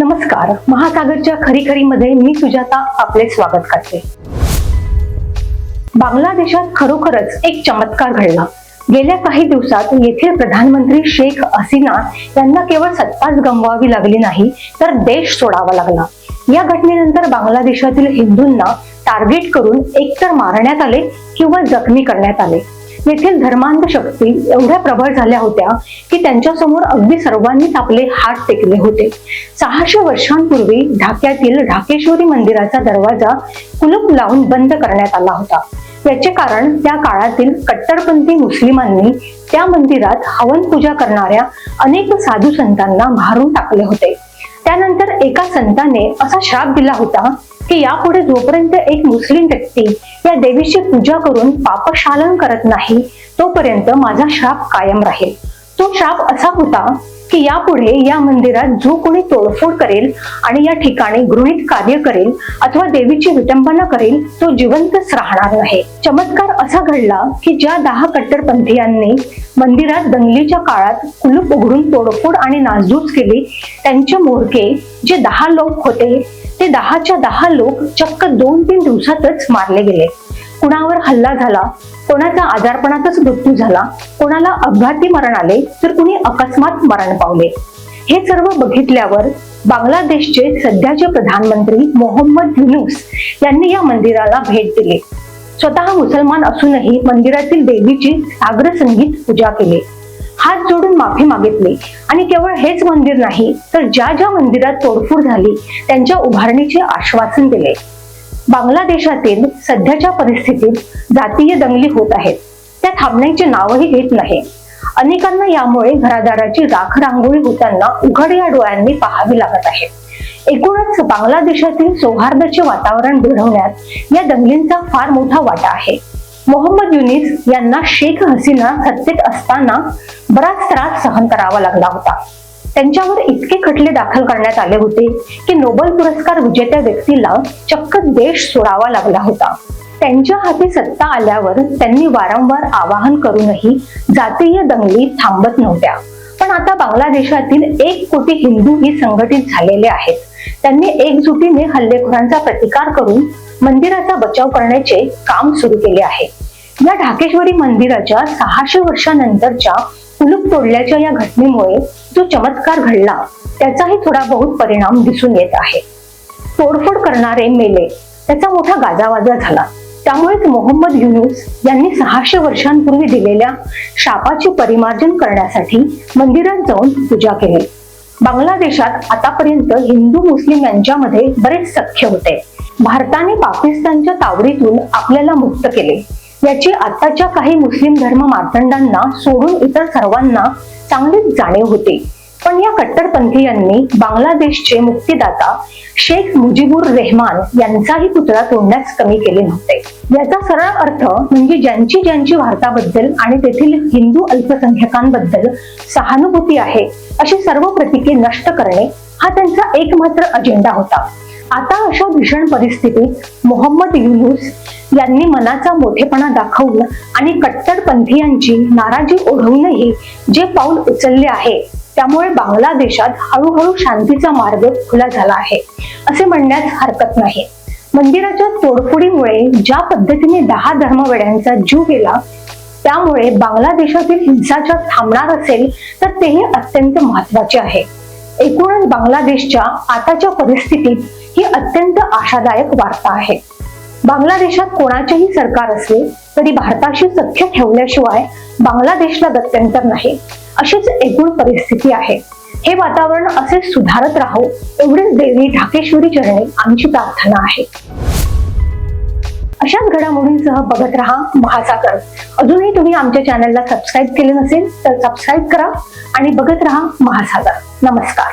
नमस्कार. महासागरच्या खरी खरी मध्ये मी सुजाता आपले स्वागत करते. बांगलादेशात खरोखरच एक चमत्कार घडला. गेल्या काही दिवसात येथील प्रधानमंत्री शेख हसीना यांना केवळ सत्ताच गमवावी लागली नाही तर देश सोडावा लागला. या घटनेनंतर बांगलादेशातील हिंदूंना टार्गेट करून एकतर मारण्यात आले किंवा जखमी करण्यात आले. येथील धर्मांध शक्ती एवढ्या प्रबळ झाल्या होत्या की त्यांच्यासमोर अगदी सर्वांनीच आपले हात टेकले होते. सहाशे वर्षांपूर्वी ढाक्यातील ढाकेश्वरी मंदिराचा दरवाजा कुलूप लावून बंद करण्यात आला होता. याचे कारण त्या काळातील कट्टरपंथी मुस्लिमांनी त्या मंदिरात हवन पूजा करणाऱ्या अनेक साधू संतांना मारून टाकले होते. त्यानंतर एका संताने असा श्राप दिला होता की यापुढे जोपर्यंत एक मुस्लिम व्यक्ती या देवीची पूजा करून पापशालन करत नाही तोपर्यंत माझा श्राप कायम राहील. तो श्राप असा होता की यापुढे या मंदिरात जो कोणी तोडफोड करेल आणि या ठिकाणी गृहित कार्य करेल अथवा देवीची विटंबना करेल तो जिवंतच राहणार नाही. चमत्कार असा घडला की ज्या दहा कट्टरपंथीयांनी मंदिरात दंगलीच्या काळात कुलूप उघडून तोडफोड आणि नासधूस केली त्यांचे मोरके जे दहा लोक होते ते दहाच्या दहा लोक चक्क दोन तीन दिवसातच मारले गेले. कुणावर हल्ला झाला कोणाचा आजारपणातच मृत्यू झाला कोणाला अपघाती मरण आले तर कुणी अकस्मात मरण पावले. हे सर्व बघितल्यावर बांगलादेशचे सध्याचे प्रधानमंत्री मोहम्मद युनुस यांनी या मंदिराला भेट दिली. स्वतः मुसलमान असूनही मंदिरातील देवीची सागर संगीत पूजा केली. हात जोडून माफी मागितली. आणि केवळ हेच मंदिर नाही तर ज्या ज्या मंदिरात तोडफोड झाली त्यांच्या उभारणीचे आश्वासन दिले. बांगलादेशातील सध्याच्या परिस्थितीत जातीय दंगली होत आहेत. त्या थांबण्याचे नावही घेत नाही. अनेकांना यामुळे घरादाराची राख रांगोळी होताना उघड या डोळ्यांनी पाहावी लागत आहे. एकूणच बांगलादेशातील सौहार्दाचे वातावरण घडवण्यात या दंगलींचा फार मोठा वाटा आहे. मोहम्मद युनिस यांना शेख हसीना सत्तेत असताना बराच त्रास सहन करावा लागला होता. त्यांच्यावर इतके खटले दाखल करण्यात आले होते की नोबेल पुरस्कार विजेत्या व्यक्तीला चक्क देश सोडावा लागला होता. त्यांच्या हाती सत्ता आल्यावर त्यांनी वारंवार आवाहन करूनही जातीय दंगली थांबत नव्हत्या. पण आता बांगलादेशातील एक कोटी हिंदू ही संघटित झालेले आहेत. त्यांनी एकजुटीने हल्लेखोरांचा प्रतिकार करून मंदिराचा बचाव करण्याचे काम सुरू केले आहे. या ढाकेश्वरी मंदिराच्या सहाशे वर्षानंतरच्या कुलूप तोडल्याच्या या घटनेमुळे जो चमत्कार घडला त्याचाही थोडा बहुत परिणाम दिसून येत आहे. तोडफोड करणारे मेले त्याचा मोठा गाजावाजा झाला. त्यामुळेच मोहम्मद युनुस यांनी सहाशे वर्षांपूर्वी दिलेल्या शापाचे परिमार्जन करण्यासाठी मंदिरात जाऊन पूजा केली. बांगलादेशात आतापर्यंत हिंदू मुस्लिम यांच्यामध्ये बरेच सख्य होते. भारताने पाकिस्तानच्या तावडीतून आपल्याला मुक्त केले. याची आताच्या काही मुस्लिम धर्म मार्तंडांना सोडून इतर सर्वांना चांगलीच जाणीव होती. पण या कट्टरपंथीयांनी बांगलादेशचे मुक्तीदाता शेख मुजीबुर रेहमान यांचाही पुतळा तोडण्यास कमी केले नव्हते. याचा सरळ अर्थ म्हणजे ज्यांची ज्यांची भारताबद्दल आणि तेथील हिंदू अल्पसंख्याकांबद्दल सहानुभूती आहे अशी सर्व प्रतीके नष्ट करणे हा त्यांचा एकमात्र अजेंडा होता. आता अशा भीषण परिस्थितीत मोहम्मद युनुस यांनी मनाचा मोठेपणा दाखवून आणि कट्टरपंथीयांची नाराजी ओढवूनही जे पाऊल उचलले आहे त्यामुळे बांगलादेशात हळूहळू शांतीचा मार्ग खुला झाला आहे असे म्हणण्यास हरकत नाही. मंदिराच्या तोडफोडीमुळे ज्या पद्धतीने दहा धर्मवेड्यांचा जीव गेला त्यामुळे बांगलादेशातील हिंसाचार थांबणार असेल तर तेही अत्यंत महत्त्वाचे आहे. एकूणच बांगलादेशच्या आताच्या परिस्थितीत ही अत्यंत आशादायक वार्ता आहे. बांगलादेशात कोणाचेही सरकार असले तरी भारताशी सख्य ठेवल्याशिवाय बांगलादेशला गत्यंतर नाही अशीच एकूण परिस्थिती आहे. हे वातावरण असे सुधारत राहो एवढीच देवी ढाकेश्वरी चरणे आमची प्रार्थना आहे. अशाच घडामोडींसह बघत राहा महासागर. अजूनही तुम्ही आमच्या चॅनलला सबस्क्राईब केले नसेल तर सबस्क्राईब करा आणि बघत राहा महासागर. नमस्कार.